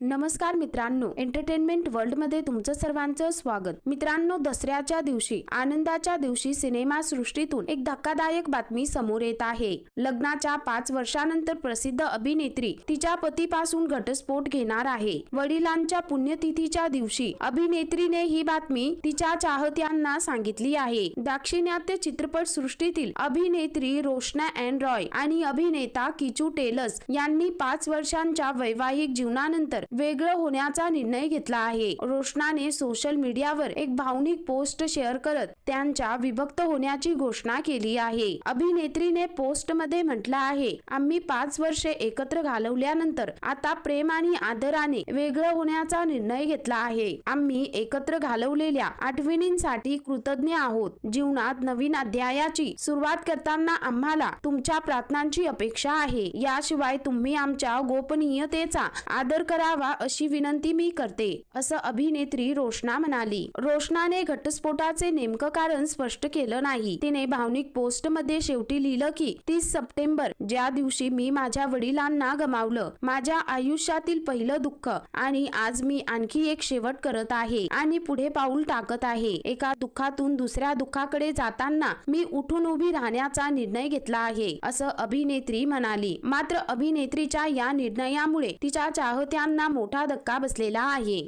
नमस्कार मित्रांनो एंटरटेनमेंट वर्ल्डमध्ये तुमचं सर्वांचं स्वागत. मित्रांनो दसऱ्याच्या दिवशी आनंदाच्या दिवशी सिनेमा सृष्टीतून एक धक्कादायक बातमी समोर येत आहे. लग्नाच्या पाच वर्षानंतर प्रसिद्ध अभिनेत्री तिच्या पतीपासून घटस्फोट घेणार आहे. वडिलांच्या पुण्यतिथीच्या दिवशी अभिनेत्रीने ही बातमी तिच्या चाहत्यांना सांगितली आहे. दाक्षिणात्य चित्रपट सृष्टीतील अभिनेत्री रोशना अँड रॉय आणि अभिनेता किचू टेलस यांनी पाच वर्षांच्या वैवाहिक जीवनानंतर वेगळं होण्याचा निर्णय घेतला आहे. रोशनाने सोशल मीडियावर एक भावनिक पोस्ट शेअर करत त्यांच्या विभक्त होण्याची घोषणा केली आहे. अभिनेत्रीने पोस्टमध्ये म्हटलं आहे आम्ही पाच वर्षे एकत्र घालवल्यानंतर आता प्रेम आणि आदराने वेगळं होण्याचा निर्णय घेतला आहे. आम्ही एकत्र घालवलेल्या आठवणींसाठी कृतज्ञ आहोत. जीवनात नवीन अध्यायाची सुरुवात करताना आम्हाला तुमच्या प्रार्थनांची अपेक्षा आहे. याशिवाय तुम्ही आमच्या गोपनीयतेचा आदर करा करावा अशी विनंती मी करते असं अभिनेत्री रोशना म्हणाली. रोशनाने घटस्फोटाचे नेमकं कारण स्पष्ट केलं नाही. तिने भावनिक पोस्टमध्ये शेवटी लिहिलं की तीस सप्टेंबर ज्या दिवशी मी माझ्या वडिलांना गमावलं माझ्या आयुष्यातील पहिलं दुःख आणि आज मी आणखी एक शेवट करत आहे आणि पुढे पाऊल टाकत आहे. एका दुःखातून दुसऱ्या दुःखाकडे जाताना मी उठून उभी राहण्याचा निर्णय घेतला आहे असं अभिनेत्री म्हणाली. मात्र अभिनेत्रीच्या या निर्णयामुळे तिच्या चाहत्यांना मोठा धक्का बसलेला आहे.